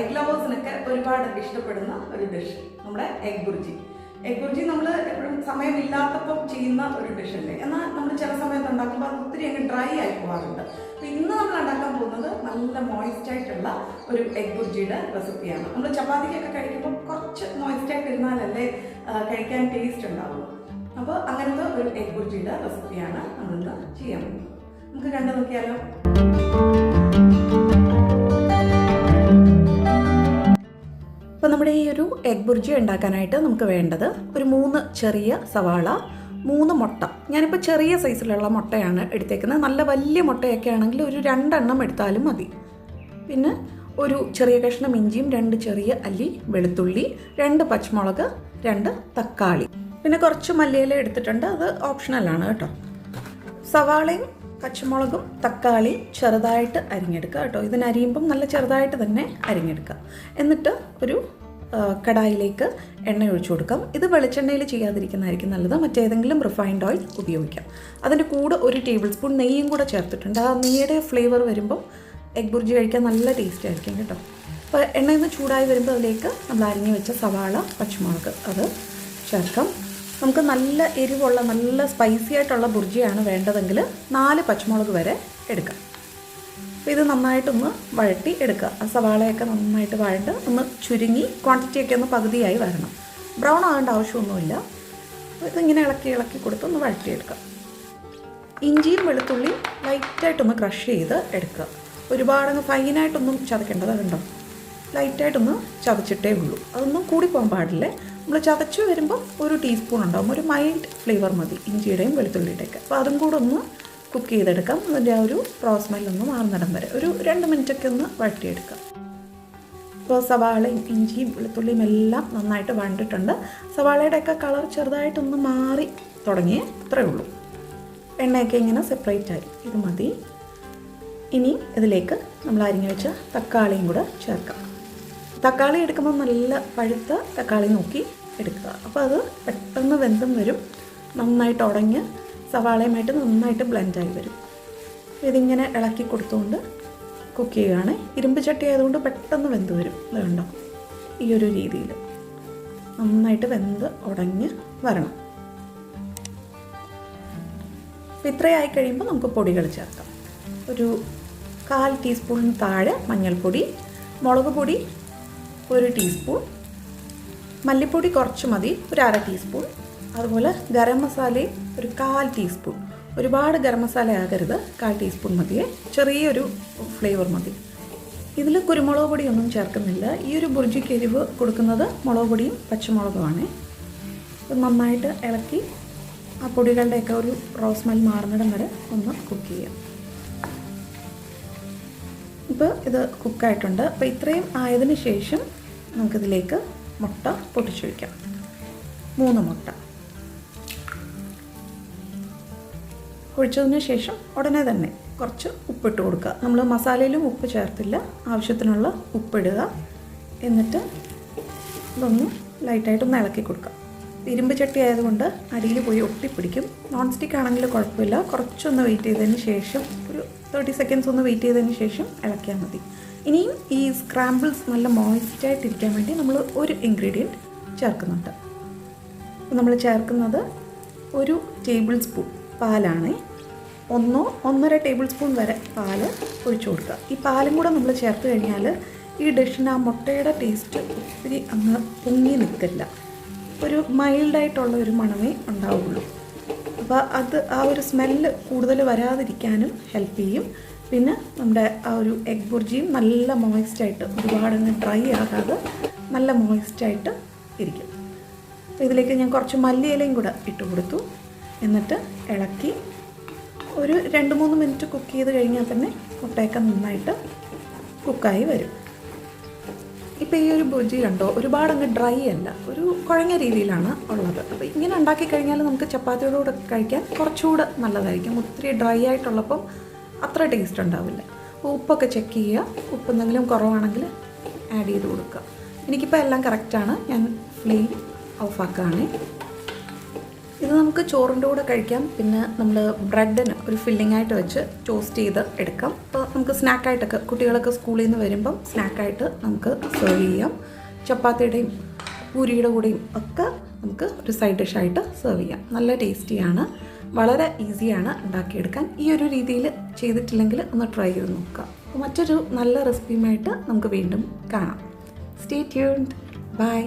Egg ലവേഴ്സിനൊക്കെ ഒരുപാട് ഇഷ്ടപ്പെടുന്ന ഒരു ഡിഷ് നമ്മുടെ എഗ് ബുർജി എഗ് ബുർജി നമ്മൾ എപ്പോഴും സമയമില്ലാത്തപ്പം ചെയ്യുന്ന ഒരു ഡിഷ് അല്ലേ? എന്നാൽ നമ്മൾ ചില സമയത്ത് ഉണ്ടാക്കുമ്പോൾ അത് ഒത്തിരി അങ്ങ് ഡ്രൈ ആയി പോകാറുണ്ട്. അപ്പോൾ ഇന്ന് നമ്മൾ ഉണ്ടാക്കാൻ പോകുന്നത് നല്ല മോയിസ്റ്റ് ആയിട്ടുള്ള ഒരു എഗ് ബുർജിയുടെ റെസിപ്പിയാണ് നമ്മൾ ചപ്പാത്തിക്കൊക്കെ കഴിക്കുമ്പോൾ കുറച്ച് മോയിസ്റ്റ് ആയിട്ട് ഇരുന്നാലല്ലേ കഴിക്കാൻ ടേസ്റ്റ് ഉണ്ടാവുള്ളൂ. അപ്പോൾ അങ്ങനത്തെ ഒരു എഗ് ബുർജിയുടെ റെസിപ്പിയാണ് നമ്മളിന്ന് ചെയ്യാൻ പോകുന്നത്. നമുക്ക് കണ്ടു നോക്കിയാലോ? നമ്മുടെ ഈ ഒരു എഗ് ബുർജി ഉണ്ടാക്കാനായിട്ട് നമുക്ക് വേണ്ടത് ഒരു മൂന്ന് ചെറിയ സവാള മൂന്ന് മുട്ട. ഞാനിപ്പോൾ ചെറിയ സൈസിലുള്ള മുട്ടയാണ് എടുത്തേക്കുന്നത്. നല്ല വലിയ മുട്ടയൊക്കെ ആണെങ്കിൽ ഒരു രണ്ടെണ്ണം എടുത്താലും മതി. പിന്നെ ഒരു ചെറിയ കഷ്ണം ഇഞ്ചിയും രണ്ട് ചെറിയ അല്ലി വെളുത്തുള്ളി രണ്ട് പച്ചമുളക് രണ്ട് തക്കാളി. പിന്നെ കുറച്ച് മല്ലിയില എടുത്തിട്ടുണ്ട്. അത് ഓപ്ഷണലാണ് കേട്ടോ. സവാളയും പച്ചമുളകും തക്കാളി ചെറുതായിട്ട് അരിഞ്ഞെടുക്കുക കേട്ടോ. ഇതിനരിയുമ്പം നല്ല ചെറുതായിട്ട് തന്നെ അരിഞ്ഞെടുക്കുക. എന്നിട്ട് ഒരു കടായിലേക്ക് എണ്ണ ഒഴിച്ചു കൊടുക്കാം. ഇത് വെളിച്ചെണ്ണയിൽ ചെയ്യാതിരിക്കുന്നതായിരിക്കും നല്ലത്. മറ്റേതെങ്കിലും റിഫൈൻഡ് ഓയിൽ ഉപയോഗിക്കാം. അതിന്റെ കൂടെ ഒരു ടേബിൾ സ്പൂൺ നെയ്യും കൂടെ ചേർത്തിട്ടുണ്ട്. ആ നെയ്യുടെ ഫ്ലേവർ വരുമ്പോൾ എഗ് ബുർജി കഴിക്കാൻ നല്ല ടേസ്റ്റ് ആയിരിക്കും കേട്ടോ. അപ്പോൾ എണ്ണയിൽ നിന്ന് ചൂടായി വരുമ്പോൾ അതിലേക്ക് നമ്മൾ അരിഞ്ഞു വെച്ച സവാള പച്ചമുളക് അത് ചേർക്കാം. നമുക്ക് നല്ല എരിവുള്ള നല്ല സ്പൈസി ആയിട്ടുള്ള ബുർജിയാണ് വേണ്ടതെങ്കിൽ നാല് പച്ചമുളക് വരെ എടുക്കാം. അപ്പോൾ ഇത് നന്നായിട്ടൊന്ന് വഴട്ടി എടുക്കുക. ആ സവാളയൊക്കെ നന്നായിട്ട് വഴണ്ട് ഒന്ന് ചുരുങ്ങി ക്വാണ്ടിറ്റിയൊക്കെ ഒന്ന് പകുതിയായി വരണം. ബ്രൗൺ ആകേണ്ട ആവശ്യമൊന്നുമില്ല. അപ്പോൾ ഇതിങ്ങനെ ഇളക്കി ഇളക്കി കൊടുത്ത് ഒന്ന് വഴറ്റിയെടുക്കുക. ഇഞ്ചിയും വെളുത്തുള്ളിയും ലൈറ്റായിട്ടൊന്ന് ക്രഷ് ചെയ്ത് എടുക്കുക. ഒരുപാടങ്ങ് ഫൈനായിട്ടൊന്നും ചതക്കേണ്ടത് കണ്ടോ ലൈറ്റായിട്ടൊന്ന് ചതച്ചിട്ടേ ഉള്ളൂ. അതൊന്നും കൂടി പോകാൻ പാടില്ലേ? നമ്മൾ ചതച്ച് വരുമ്പോൾ ഒരു ടീസ്പൂൺ ഉണ്ടാകും ഒരു മൈൽഡ് ഫ്ലേവർ മതി ഇഞ്ചിയുടെയും വെളുത്തുള്ളിയുടെയൊക്കെ. അപ്പോൾ അതും കൂടെ ഒന്ന് കുക്ക് ചെയ്തെടുക്കാം. അതിന്റെ ആ ഒരു റോസ് സ്മെല്ലൊന്ന് മാറുന്നിടം വരെ. ഒരു രണ്ട് മിനിറ്റൊക്കെ ഒന്ന് വഴറ്റിയെടുക്കാം. ഇപ്പോൾ സവാളയും ഇഞ്ചിയും വെളുത്തുള്ളിയും എല്ലാം നന്നായിട്ട് വണ്ടിട്ടുണ്ട് സവാളയുടെയൊക്കെ കളർ ചെറുതായിട്ടൊന്ന് മാറി തുടങ്ങിയേ അത്രേ ഉള്ളൂ. എണ്ണയൊക്കെ ഇങ്ങനെ സെപ്പറേറ്റ് ആയി. ഇത് മതി. ഇനി ഇതിലേക്ക് നമ്മൾ അരിഞ്ഞു വെച്ച തക്കാളിയും കൂടെ ചേർക്കാം. തക്കാളി എടുക്കുമ്പോൾ നല്ല പഴുത്ത തക്കാളി നോക്കി എടുക്കുക. അപ്പോൾ അത് പെട്ടെന്ന് വെന്തും വരും. നന്നായിട്ട് ഉടഞ്ഞ് സവാളയുമായിട്ട് നന്നായിട്ട് ബ്ലെൻഡായി വരും. ഇതിങ്ങനെ ഇളക്കി കൊടുത്തുകൊണ്ട് കുക്ക് ചെയ്യുകയാണ്. ഇരുമ്പ് ചട്ടി ആയതുകൊണ്ട് പെട്ടെന്ന് വെന്ത് വരും. കണ്ടോ? ഈ ഒരു രീതിയിൽ. നന്നായിട്ട് വെന്ത് ഉടഞ്ഞ് വരണം. ഇത്രയായി കഴിയുമ്പോൾ നമുക്ക് പൊടികൾ ചേർക്കാം. ഒരു കാൽ ടീസ്പൂണിന് താഴെ മഞ്ഞൾപ്പൊടി മുളക് പൊടി ഒരു ടീസ്പൂൺ മല്ലിപ്പൊടി കുറച്ച് മതി ഒരു അര ടീസ്പൂൺ അതുപോലെ ഗരം മസാലയും ഒരു കാൽ ടീസ്പൂൺ. ഒരുപാട് ഗരം മസാല ആകരുത്. കാൽ ടീസ്പൂൺ മതിയെ. ചെറിയൊരു ഫ്ലേവർ മതി. ഇതിൽ കുരുമുളക് പൊടിയൊന്നും ചേർക്കുന്നില്ല. ഈ ഒരു ബുർജിക്ക് എരിവ് കൊടുക്കുന്നത് മുളക് പൊടിയും പച്ചമുളകുമാണ്. നന്നായിട്ട് ഇളക്കി ആ പൊടികളുടെയൊക്കെ ഒരു റോസ്മൽ മാറുന്നിടം വരെ ഒന്ന് കുക്ക് ചെയ്യാം. ഇപ്പോൾ ഇത് കുക്കായിട്ടുണ്ട്. അപ്പോൾ ഇത്രയും ആയതിനു ശേഷം നമുക്കിതിലേക്ക് മുട്ട പൊട്ടിച്ചൊഴിക്കാം. മൂന്ന് മുട്ട. ഒഴിച്ചതിന് ശേഷം ഉടനെ തന്നെ കുറച്ച് ഉപ്പിട്ട് കൊടുക്കുക. നമ്മൾ മസാലയിലും ഉപ്പ് ചേർത്തില്ല. ആവശ്യത്തിനുള്ള ഉപ്പിടുക. എന്നിട്ട് ഇതൊന്ന് ലൈറ്റായിട്ടൊന്ന് ഇളക്കി കൊടുക്കുക. ഇരുമ്പ് ചട്ടി ആയതുകൊണ്ട് അടിയിൽ പോയി ഒട്ടിപ്പിടിക്കും. നോൺ സ്റ്റിക്ക് ആണെങ്കിൽ കുഴപ്പമില്ല. കുറച്ചൊന്ന് വെയിറ്റ് ചെയ്തതിന് ശേഷം ഒരു തേർട്ടി സെക്കൻഡ്സ് ഒന്ന് വെയിറ്റ് ചെയ്തതിന് ശേഷം ഇളക്കിയാൽ മതി. ഇനിയും ഈ സ്ക്രാമ്പിൾസ് നല്ല മോയിസ്റ്റ് ആയിട്ടിരിക്കാൻ വേണ്ടി നമ്മൾ ഒരു ഇൻഗ്രീഡിയന്റ് ചേർക്കുന്നുണ്ട്. നമ്മൾ ചേർക്കുന്നത് ഒരു ടേബിൾ സ്പൂൺ പാലാണ്. ഒന്നോ ഒന്നര ടേബിൾ സ്പൂൺ വരെ പാൽ ഒഴിച്ചു കൊടുക്കുക. ഈ പാലും കൂടെ നമ്മൾ ചേർത്ത് കഴിഞ്ഞാൽ ഈ ഡിഷിന് ആ മുട്ടയുടെ ടേസ്റ്റ് ഒത്തിരി അങ്ങ് പൊങ്ങി നിൽക്കില്ല. ഒരു മൈൽഡായിട്ടുള്ള ഒരു മണമേ ഉണ്ടാവുള്ളൂ. അപ്പോൾ അത് ആ ഒരു സ്മെല്ല് കൂടുതൽ വരാതിരിക്കാനും ഹെൽപ്പ് ചെയ്യും. പിന്നെ നമ്മുടെ ആ ഒരു എഗ് ബുർജിയും നല്ല മോയിസ്റ്റായിട്ട് ഒരുപാടങ്ങ് ഡ്രൈ ആകാതെ നല്ല മോയിസ്റ്റായിട്ട് ഇരിക്കും. അപ്പോൾ ഇതിലേക്ക് ഞാൻ കുറച്ച് മല്ലിയിലയും കൂടെ ഇട്ട് കൊടുത്തു. എന്നിട്ട് ഇളക്കി ഒരു രണ്ട് മൂന്ന് മിനിറ്റ് കുക്ക് ചെയ്ത് കഴിഞ്ഞാൽ തന്നെ മുട്ടയൊക്കെ നന്നായിട്ട് കുക്കായി വരും. ഇപ്പോൾ ഈ ഒരു ബുജി കണ്ടോ? ഒരുപാട് അങ്ങ് ഡ്രൈ അല്ല. ഒരു കുഴഞ്ഞ രീതിയിലാണ് ഉള്ളത്. അപ്പോൾ ഇങ്ങനെ ഉണ്ടാക്കി കഴിഞ്ഞാൽ നമുക്ക് ചപ്പാത്തിയോടുകൂടെ കഴിക്കാൻ കുറച്ചുകൂടെ നല്ലതായിരിക്കും. ഒത്തിരി ഡ്രൈ ആയിട്ടുള്ളപ്പം അത്ര ടേസ്റ്റ് ഉണ്ടാവില്ല. അപ്പോൾ ഉപ്പൊക്കെ ചെക്ക് ചെയ്യുക. ഉപ്പ് എന്തെങ്കിലും കുറവാണെങ്കിൽ ആഡ് ചെയ്ത് കൊടുക്കുക. എനിക്കിപ്പോൾ എല്ലാം കറക്റ്റാണ്. ഞാൻ ഫ്ലെയിം ഓഫാക്കുകയാണ് ഇത് നമുക്ക് ചോറിന്റെ കൂടെ കഴിക്കാം. പിന്നെ നമ്മൾ ബ്രെഡിന് ഒരു ഫില്ലിംഗ് ആയിട്ട് വെച്ച് ടോസ്റ്റ് ചെയ്ത് എടുക്കാം. അപ്പോൾ നമുക്ക് സ്നാക്കായിട്ടൊക്കെ കുട്ടികളൊക്കെ സ്കൂളിൽ നിന്ന് വരുമ്പം സ്നാക്കായിട്ട് നമുക്ക് സെർവ് ചെയ്യാം. ചപ്പാത്തിയുടെയും പൂരിയുടെ കൂടെയും ഒക്കെ നമുക്ക് ഒരു സൈഡ് ഡിഷായിട്ട് സെർവ് ചെയ്യാം. നല്ല ടേസ്റ്റിയാണ് വളരെ ഈസിയാണ് ഉണ്ടാക്കിയെടുക്കാൻ. ഈ ഒരു രീതിയിൽ ചെയ്തിട്ടില്ലെങ്കിൽ ഒന്ന് ട്രൈ ചെയ്ത് നോക്കുക. മറ്റൊരു നല്ല റെസിപ്പിയുമായിട്ട് നമുക്ക് വീണ്ടും കാണാം. Stay tuned by